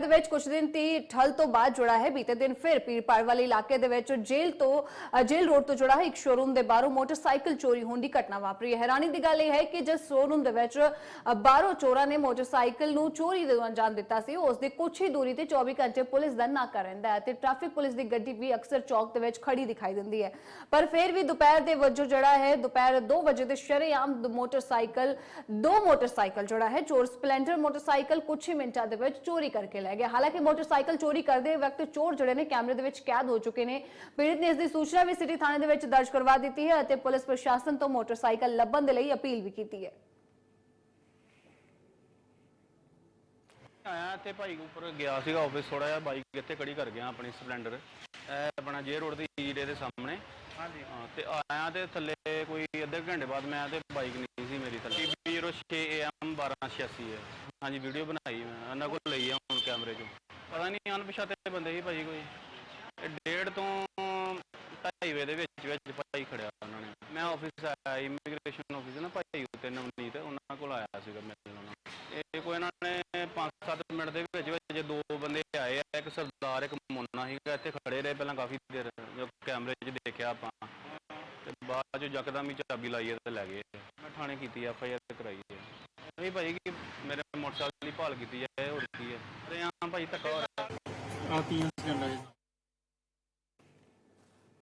ਦੇ ਵਿੱਚ ਕੁਝ ਦਿਨ ਦੀ ਠੱਲ ਤੋਂ ਬਾਅਦ ਜੁੜਾ ਹੈ। ਬੀਤੇ ਦਿਨ ਫਿਰ ਪੀਰਪਾੜ ਵਾਲੇ ਇਲਾਕੇ ਦੇ ਵਿੱਚ ਜੇਲ੍ਹ ਤੋਂ ਜੇਲ੍ਹ ਰੋਡ ਤੋਂ ਜੁੜਾ ਹੈ ਇੱਕ ਸ਼ੋਰੂਮ ਦੇ ਬਾਹਰੋਂ ਮੋਟਰਸਾਈਕਲ ਚੋਰੀ ਹੋਣ ਦੀ ਘਟਨਾ ਵਾਪਰੀ ਹੈ। ਹੈਰਾਨੀ ਦੀ ਗੱਲ ਇਹ ਹੈ ਕਿ ਜਿਸ ਸ਼ੋਰੂਮ ਦੇ ਵਿੱਚ ਬਾਹਰੋਂ ਚੋਰਾਂ ਨੇ ਮੋਟਰਸਾਈਕਲ ਨੂੰ ਚੋਰੀ ਦੇ ਅੰਜਾਮ ਦਿੱਤਾ ਸੀ, ਉਸ ਦੇ ਕੁਝ ਹੀ ਦੂਰੀ ਤੇ 24 ਘੰਟੇ ਪੁਲਿਸ ਦਾ ਨਾਕਾ ਰਹਿੰਦਾ ਹੈ ਤੇ ਟ੍ਰੈਫਿਕ ਪੁਲਿਸ ਦੀ ਗੱਡੀ ਵੀ ਅਕਸਰ ਚੌਕ ਦੇ ਵਿੱਚ ਖੜੀ ਦਿਖਾਈ ਦਿੰਦੀ ਹੈ। ਪਰ ਫਿਰ ਵੀ ਦੁਪਹਿਰ ਦੇ ਵਜੋਂ ਜਿਹੜਾ ਹੈ, ਦੁਪਹਿਰ 2 ਵਜੇ ਦੇ ਸ਼ਰੇਆਮ ਮੋਟਰਸਾਈਕਲ, ਦੋ ਮੋਟਰਸਾਈਕਲ ਜਿਹੜਾ ਹੈ। ਚੋਰ ਸਪਲੈਂਡਰ ਮੋਟਰਸਾਈਕਲ ਕੁਝ ਹੀ ਮਿੰਟਾਂ ਦੇ ਵਿੱਚ ਚੋਰੀ ਕਰਕੇ ਲੈ ਗਿਆ। ਹਾਲਾਂਕਿ ਮੋਟਰਸਾਈਕਲ ਚੋਰੀ ਕਰਦੇ ਵਕਤ ਚੋਰ ਜਿਹੜੇ ਨੇ ਕੈਮਰੇ ਦੇ ਵਿੱਚ ਕੈਦ ਹੋ ਚੁੱਕੇ ਨੇ। ਪੀੜਤ ਨੇ ਇਸ ਦੀ ਸੂਚਨਾ ਵੀ ਸਿਟੀ ਥਾਣੇ ਦੇ ਵਿੱਚ ਦਰਜ ਕਰਵਾ ਦਿੱਤੀ ਹੈ ਅਤੇ ਪੁਲਿਸ ਪ੍ਰਸ਼ਾਸਨ ਤੋਂ ਮੋਟਰਸਾਈਕਲ ਲੱਭਣ ਦੇ ਲਈ ਅਪੀਲ ਵੀ ਕੀਤੀ ਹੈ। ਆਇਆ ਤੇ ਭਾਈ ਉੱਪਰ ਗਿਆ ਸੀਗਾ ਆਫਿਸ ਥੋੜਾ ਜਿਹਾ ਬਾਈਕ ਇੱਥੇ ਖੜੀ ਕਰ ਗਿਆ ਆਪਣੀ ਸਪਲੈਂਡਰ। ਇਹ ਆਪਣਾ ਜੇ ਰੋਡ ਦੀ ਈਡੇ ਦੇ ਸਾਹਮਣੇ। ਹਾਂਜੀ। ਤੇ ਆਇਆ ਤੇ ਥੱਲੇ ਕੋਈ ਅੱਧੇ ਘੰਟੇ ਬਾਅਦ ਮੈਂ ਤੇ ਬਾਈਕ ਨਹੀਂ ਸੀ ਮੇਰੀ ਥੱਲੇ। 06 AM 1286 ਹੈ। ਹਾਂਜੀ ਵੀਡੀਓ ਬਣਾਈ ਮੈਂ ਉਹਨਾਂ ਕੋਲ ਲਈ ਆ ਕੈਮਰੇ 'ਚੋਂ? ਪਤਾ ਨਹੀਂ ਅਣਪਛਾਤੇ ਬੰਦੇ ਸੀ ਭਾਈ ਕੋਈ। ਡੇਢ ਤੋਂ ਢਾਈ ਵਜੇ ਦੇ ਵਿੱਚ ਵਿੱਚ ਭਾਈ ਖੜਿਆ ਉਹਨਾਂ ਨੇ। ਮੈਂ ਆਫਿਸ ਆਇਆ ਇਮੀਗ੍ਰੇਸ਼ਨ ਆਫਿਸ ਨਾ ਭਾਈ ਉੱਤੇ ਨਵਨੀਤ, ਉਹਨਾਂ ਕੋਲ ਆਇਆ ਸੀਗਾ ਮਿਲਣ ਉਹਨਾਂ ਇਹ ਕੋਈ ਇਹਨਾਂ ਨੇ 5-7 ਮਿੰਟ ਦੇ ਵਿੱਚ ਵਿੱਚ ਦੋ ਬੰਦੇ ਆਏ ਆ, ਇੱਕ ਸਰਦਾਰ, ਇੱਕ ਮੁੰਨਾ ਸੀਗਾ, ਇੱਥੇ ਖੜੇ ਰਹੇ ਪਹਿਲਾਂ ਕਾਫੀ ਦੇਰ, ਜੋ ਕੈਮਰੇ 'ਚ ਦੇਖਿਆ ਆਪਾਂ। ਤੇ ਬਾਅਦ 'ਚ ਯਕਦਮ ਹੀ ਚਾਬੀ ਲਾਈ ਤੇ ਲੈ ਗਏ। ਮੈਂ ਥਾਣੇ ਕੀਤੀ ਐਫ ਆਈ ਆਰ ਕਰਾਈ ਹੈ। ਨਹੀਂ ਭਾਈ ਕਿ ਮੇਰੇ ਮੋਟਰਸਾਈਕਲ ਦੀ ਭਾਲ ਕੀਤੀ ਜਾਏ, ਹੋਰ ਕੀ ਹੈ। ਭਾਈ ਧੱਕਾ ਹੋ ਰਿਹਾ ਆ ਕੀ